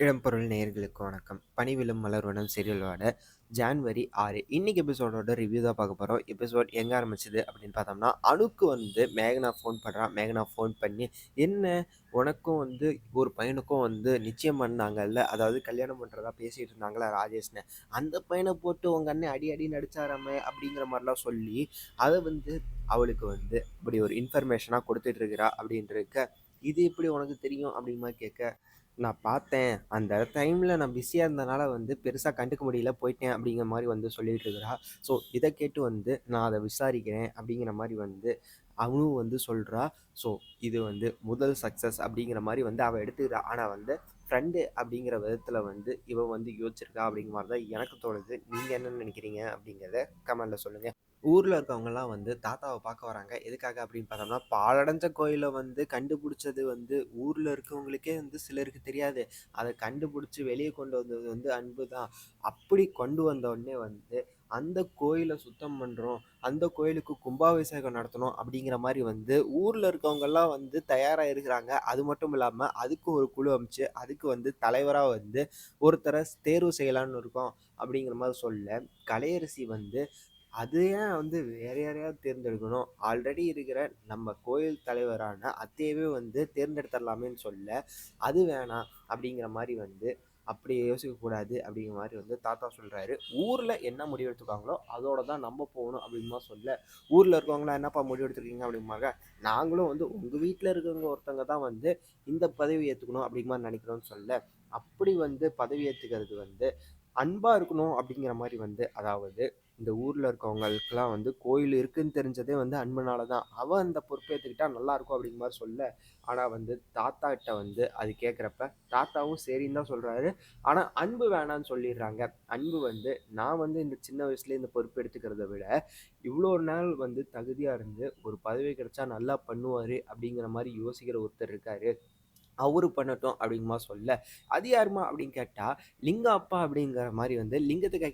இடம்பொருள் நேயர்களுக்கு வணக்கம். பணிவிலும் மலர்வனம் சீரியலோட ஜான்வரி ஆறு. இன்னைக்கு எபிசோடோட ரிவ்யூ தான் பார்க்க போகிறோம் எபிசோட் எங்கே ஆரம்பிச்சது அப்படின்னு பார்த்தோம்னா அணுக்கு வந்து மேகனா ஃபோன் பண்ணுறான் மேகனா ஃபோன் பண்ணி என்ன? உனக்கும் வந்து ஒரு பையனுக்கும் வந்து நிச்சயம் பண்ணாங்கல்ல? அதாவது கல்யாணம் பண்ணுறதா பேசிகிட்டு இருந்தாங்களா ராஜேஷ்னு? அந்த பையனை போட்டு உங்கள் அண்ணன் அடி அடி நடிச்சாராமே அப்படிங்கிற மாதிரிலாம் சொல்லி அதை வந்து அவளுக்கு வந்து இப்படி ஒரு இன்ஃபர்மேஷனாக கொடுத்துட்ருக்கிறா இருக்கிறா இது எப்படி உனக்கு தெரியும்? அப்படிமா கேட்க நான் பார்த்தேன். அந்த டைமில் நான் பிஸியாக இருந்தனால வந்து பெருசாக கண்டுக்க முடியல, போயிட்டேன் அப்படிங்கிற மாதிரி வந்து சொல்லிட்டு இருக்கிறா. ஸோ இதை கேட்டு வந்து நான் அதை விசாரிக்கிறேன் அப்படிங்கிற மாதிரி வந்து அவனும் வந்து சொல்கிறா ஸோ இது வந்து முதல் சக்ஸஸ் அப்படிங்கிற மாதிரி வந்து அவள் எடுத்துக்கிறா. ஆனால் வந்து ஃப்ரெண்டு அப்படிங்கிற விதத்தில் வந்து இவன் வந்து யோசிச்சிருக்கா அப்படிங்கிற மாதிரி தான் எனக்கு தோணுது. நீங்கள் என்ன நினைக்கிறீங்க அப்படிங்கிறத கமெண்டில் சொல்லுங்கள் ஊரில் இருக்கவங்கலாம் வந்து தாத்தாவை பார்க்க வராங்க. எதுக்காக அப்படின்னு பார்த்தோம்னா, பாழடைஞ்ச கோயிலை வந்து கண்டுபிடிச்சது வந்து ஊரில் இருக்கவங்களுக்கே வந்து சிலருக்கு தெரியாது. அதை கண்டுபிடிச்சி வெளியே கொண்டு வந்தது வந்து அன்பு தான். அப்படி கொண்டு வந்தோடனே வந்து, அந்த கோயிலை சுத்தம் பண்ணுறோம் அந்த கோயிலுக்கு கும்பாபிஷேகம் நடத்தணும் அப்படிங்கிற மாதிரி வந்து ஊரில் இருக்கவங்கெல்லாம் வந்து தயாராக இருக்கிறாங்க. அது மட்டும் இல்லாமல் அதுக்கு ஒரு குழு அமைச்சு, அதுக்கு வந்து தலைவராக வந்து ஒருத்தரை தேர்வு செய்யலான்னு இருக்கோம் அப்படிங்கிற மாதிரி சொல்ல, கலையரசி வந்து அது ஏன் வந்து வேற யாரையாவது தேர்ந்தெடுக்கணும்? ஆல்ரெடி இருக்கிற நம்ம கோயில் தலைவரான அத்தையவே வந்து தேர்ந்தெடுத்துடலாமேன்னு சொல்ல, அது வேணாம் அப்படிங்கிற மாதிரி வந்து அப்படி யோசிக்கக்கூடாது அப்படிங்கிற மாதிரி வந்து தாத்தா சொல்கிறாரு ஊரில் என்ன முடிவு எடுத்துருக்காங்களோ, அதோட தான் நம்ம போகணும் அப்படின்மா சொல்ல, ஊரில் இருக்கவங்களாம் என்னப்பா முடிவு எடுத்துருக்கீங்க அப்படிம்பாங்க. நாங்களும் வந்து உங்கள் வீட்டில் இருக்கிறவங்க ஒருத்தவங்க தான் வந்து இந்த பதவி ஏற்றுக்கணும் அப்படிங்கிற மாதிரி நினைக்கிறோம்னு சொல்ல, அப்படி வந்து பதவி ஏற்றுக்கிறது வந்து அன்பாக இருக்கணும் அப்படிங்கிற மாதிரி வந்து அதாவது இந்த ஊரில் இருக்கவங்களுக்குலாம் வந்து கோயில் இருக்குன்னு தெரிஞ்சதே வந்து அன்பனால தான். அவன் அந்த பொறுப்பேத்துக்கிட்டா நல்லாயிருக்கும் அப்படிங்கிற மாதிரி சொல்ல, ஆனால் வந்து தாத்தாட்ட வந்து அது கேட்குறப்ப தாத்தாவும் சரின்னு தான் சொல்கிறாரு ஆனால் அன்பு வேணான்னு சொல்லிடுறாங்க. அன்பு வந்து நான் வந்து இந்த சின்ன வயசுலேயே இந்த பொறுப்பு எடுத்துக்கிறத விட, இவ்வளோ நாள் வந்து தகுதியாக இருந்து ஒரு பதவி கிடைச்சா நல்லா பண்ணுவார் அப்படிங்கிற மாதிரி யோசிக்கிற ஒருத்தர் இருக்காரு. அவரு பண்ணட்டும் அப்படிங்கமா சொல்ல, அது யாரும்மா அப்படின்னு கேட்டால் லிங்கம் அப்பா அப்படிங்கிற மாதிரி வந்து லிங்கத்தை கை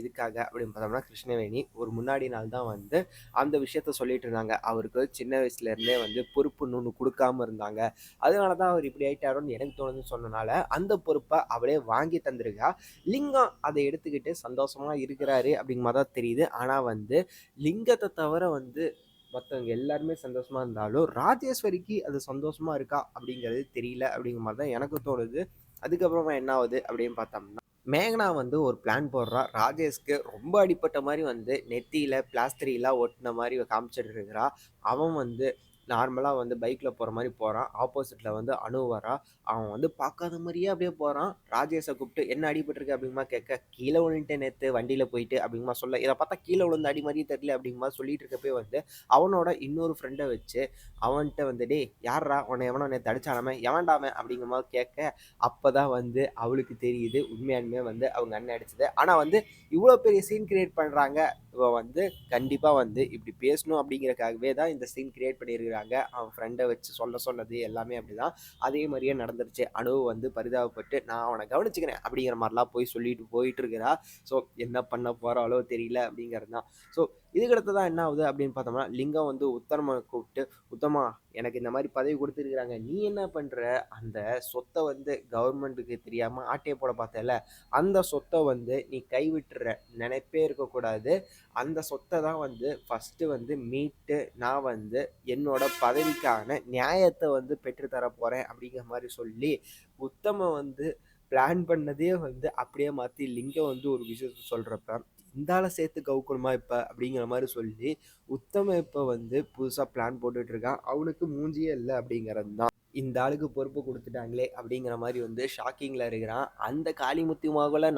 எதுக்காக அப்படின்னு பார்த்தோம்னா, கிருஷ்ணவேணி ஒரு முன்னாடி நாள் தான் வந்து அந்த விஷயத்த சொல்லிட்டு இருந்தாங்க. அவருக்கு சின்ன வயசுலேருந்தே வந்து பொறுப்புன்னு ஒன்று கொடுக்காம இருந்தாங்க. அதனால தான் அவர் இப்படி ஆயிட்டாரோன்னு எனக்கு தோணுதுன்னு சொன்னனால, அந்த பொறுப்பை அவளே வாங்கி தந்திருக்கா. லிங்கம் அதை எடுத்துக்கிட்டு சந்தோஷமாக இருக்கிறாரு அப்படிங்கிற மாதிரி தான் தெரியுது. ஆனால் வந்து லிங்கத்தை தவிர வந்து மற்றவங்க எல்லாருமே சந்தோஷமாக இருந்தாலும், ராஜேஸ்வரிக்கு அது சந்தோஷமாக இருக்கா அப்படிங்கிறது தெரியல அப்படிங்கிற மாதிரி தான் எனக்கு தோணுது. அதுக்கப்புறமா என்ன ஆகுது அப்படின்னு பார்த்தோம்னா, மேகனா வந்து ஒரு பிளான் போடுறா. ராஜேஷ்க்கு ரொம்ப அடிப்பட்ட மாதிரி வந்து நெத்தியில் பிளாஸ்டரிலாம் ஒட்டுன மாதிரி காமிச்சிட்டு இருக்கிறா. அவன் வந்து நார்மலாக வந்து பைக்கில் போகிற மாதிரி போகிறான் ஆப்போசிட்டில் வந்து அனு வரா. அவன் வந்து பார்க்காத மாதிரியே அப்படியே போகிறான் ராஜேஷை கூப்பிட்டு "என்ன அடிபட்டுருக்கு?" அப்படிங்கமா கேட்க, கீழே விழுந்துட்டேன் நேற்று வண்டியில் போயிட்டு" அப்படிங்கமா சொல்ல, இதை பார்த்தா கீழே விழுந்த அடி மாதிரியே தெரியல அப்படிங்கிற சொல்லிட்டு இருக்கப்பே வந்து, அவனோட இன்னொரு ஃப்ரெண்டை வச்சு அவன்கிட்ட வந்து "டேய் யாரா உன்னை எவனோ நேற்று அடிச்சானமே எவன்டாமே அப்படிங்கிற மாதிரி கேட்க, அப்பதான் வந்து அவளுக்கு தெரியுது உண்மையானுமே வந்து அவங்க அண்ணன் அடிச்சது. ஆனால் வந்து இவ்வளோ பெரிய சீன் கிரியேட் பண்ணுறாங்க இவன் வந்து கண்டிப்பாக வந்து இப்படி பேசணும் அப்படிங்கிறக்காகவே தான் இந்த சீன் கிரியேட் பண்ணியிருக்கிறாங்க. அவன் ஃப்ரெண்டை வச்சு சொல்ல சொன்னது எல்லாமே அப்படிதான். அதே மாதிரியே நடந்துருச்சு. அனு வந்து பரிதாபப்பட்டு நான் அவனை கவனிச்சுக்கிறேன் அப்படிங்கிற மாதிரிலாம் போய் சொல்லிட்டு போயிட்டு இருக்கிறா. ஸோ என்ன பண்ண போறாளோ தெரியல அப்படிங்கிறது தான். ஸோ இதுக்கடுத்து தான் என்ன ஆகுது அப்படின்னு பார்த்தோம்னா, லிங்கம் வந்து உத்தமன கூப்பிட்டு, "உத்தமா எனக்கு இந்த மாதிரி பதவி கொடுத்துருக்குறாங்க நீ என்ன பண்ணுற அந்த சொத்தை வந்து கவர்மெண்ட்டுக்கு தெரியாமல் ஆட்டையை போட பார்த்தல அந்த சொத்தை வந்து நீ கைவிட்டுற நினைப்பே இருக்கக்கூடாது. அந்த சொத்தை தான் வந்து ஃபர்ஸ்ட்டு வந்து மீட்டு நான் வந்து என்னோட பதவிக்கான நியாயத்தை வந்து பெற்றுத்தர போகிறேன் அப்படிங்கிற மாதிரி சொல்லி, உத்தம வந்து பிளான் பண்ணதே வந்து அப்படியே மாற்றி லிங்கம் வந்து ஒரு விஷயத்த சொல்கிறப்ப இந்தால சேர்த்து கவுக்கணுமா இப்போ அப்படிங்கிற மாதிரி சொல்லி, உத்தம இப்போ வந்து புதுசாக பிளான் போட்டுட்ருக்கான் அவனுக்கு மூஞ்சியே இல்லை அப்படிங்கிறது தான். இந்த ஆளுக்கு பொறுப்பு கொடுத்துட்டாங்களே அப்படிங்கிற மாதிரி வந்து ஷாக்கிங்கில் இருக்கிறான். அந்த காளிமுத்து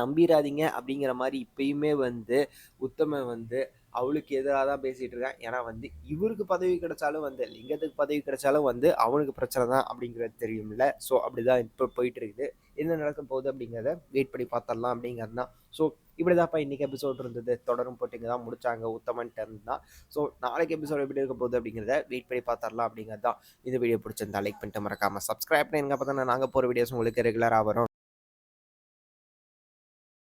நம்பிடாதீங்க அப்படிங்கிற மாதிரி இப்பயுமே வந்து உத்தம வந்து அவளுக்கு எதிராக தான் பேசிகிட்டு இருக்கான். ஏன்னா வந்து இவருக்கு பதவி கிடைச்சாலும் வந்து லிங்கத்துக்கு பதவி கிடைச்சாலும் வந்து அவனுக்கு பிரச்சனை தான் அப்படிங்கிறது தெரியும்ல. ஸோ அப்படிதான் இப்போ போயிட்டு இருக்குது. என்ன நடக்க போகுது அப்படிங்கிறத வெயிட் பண்ணி பார்த்துடலாம் அப்படிங்கிறது தான். ஸோ இப்படிதான்ப்பா இன்னைக்கு எபிசோட் இருந்தது. தொடரும் போட்டிங்க தான் முடிச்சாங்க உத்தமன்ட்டு டர்ன் தான். ஸோ நாளைக்கு எபிசோட் எப்படி இருக்க போகுது அப்படிங்கிறத வெயிட் பண்ணி பார்த்துடலாம் அப்படிங்கிறது தான். இந்த வீடியோ பிடிச்சிருந்தா லைக் பண்ணிட்டு மறக்காம சப்ஸ்கிரைப் பண்ணிருங்க. பார்த்தோன்னா நாங்கள் போகிற வீடியோஸ் உங்களுக்கு ரெகுலராக வரும்.